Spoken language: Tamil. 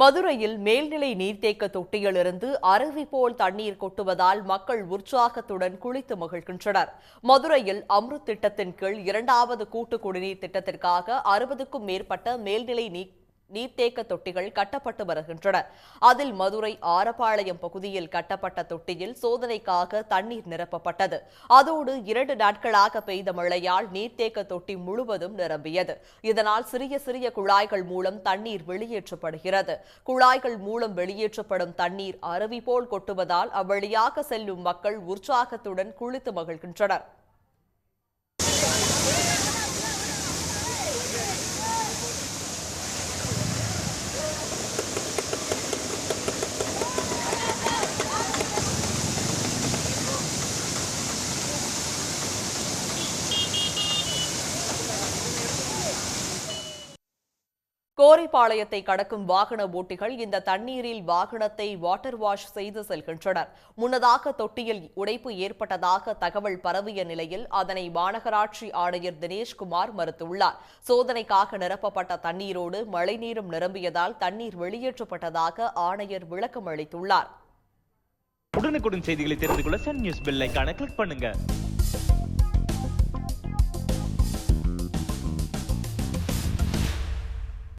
மதுரையில் மேல்நிலை நீர்த்தேக்க தொட்டியிலிருந்து அருவி போல் தண்ணீர் கொட்டுவதால் மக்கள் உற்சாகத்துடன் குளித்து மகிழ்கின்றனர். மதுரையில் அம்ருத் திட்டத்தின் கீழ் இரண்டாவது கூட்டு குடிநீர் திட்டத்திற்காக அறுபதுக்கும் மேற்பட்ட மேல்நிலை நீர் நீர்த்தேக்க தொட்டிகள் கட்டப்பட்டு வருகின்றன. அதில் மதுரை ஆரப்பாளையம் பகுதியில் கட்டப்பட்ட தொட்டியில் சோதனைக்காக தண்ணீர் நிரப்பப்பட்டது. அதோடு இரண்டு நாட்களாக பெய்த மழையால் நீர்த்தேக்க தொட்டி முழுவதும் நிரம்பியது. இதனால் சிறிய சிறிய குழாய்கள் மூலம் தண்ணீர் வெளியேற்றப்படுகிறது. குழாய்கள் மூலம் வெளியேற்றப்படும் தண்ணீர் அருவி போல் கொட்டுவதால் அவ்வழியாக செல்லும் மக்கள் உற்சாகத்துடன் குளித்து மகிழ்கின்றனர். கோரிப்பாளையத்தை கடக்கும் வாகன ஓட்டிகள் இந்த தண்ணீரில் வாகனத்தை வாட்டர் வாஷ் செய்து செல்கின்றனர். முன்னதாக தொட்டியில் உடைப்பு ஏற்பட்டதாக தகவல் பரவிய நிலையில் அதனை மாநகராட்சி ஆணையர் தினேஷ்குமார் மறுத்துள்ளார். சோதனைக்காக நிரப்பப்பட்ட தண்ணீரோடு மழைநீரும் நிரம்பியதால் தண்ணீர் வெளியேற்றப்பட்டதாக ஆணையர் விளக்கம் அளித்துள்ளார். உடனுக்குடன் செய்திகளை தெரிந்து கொள்ள சன் நியூஸ் பெல் கிளிக் பண்ணுங்க.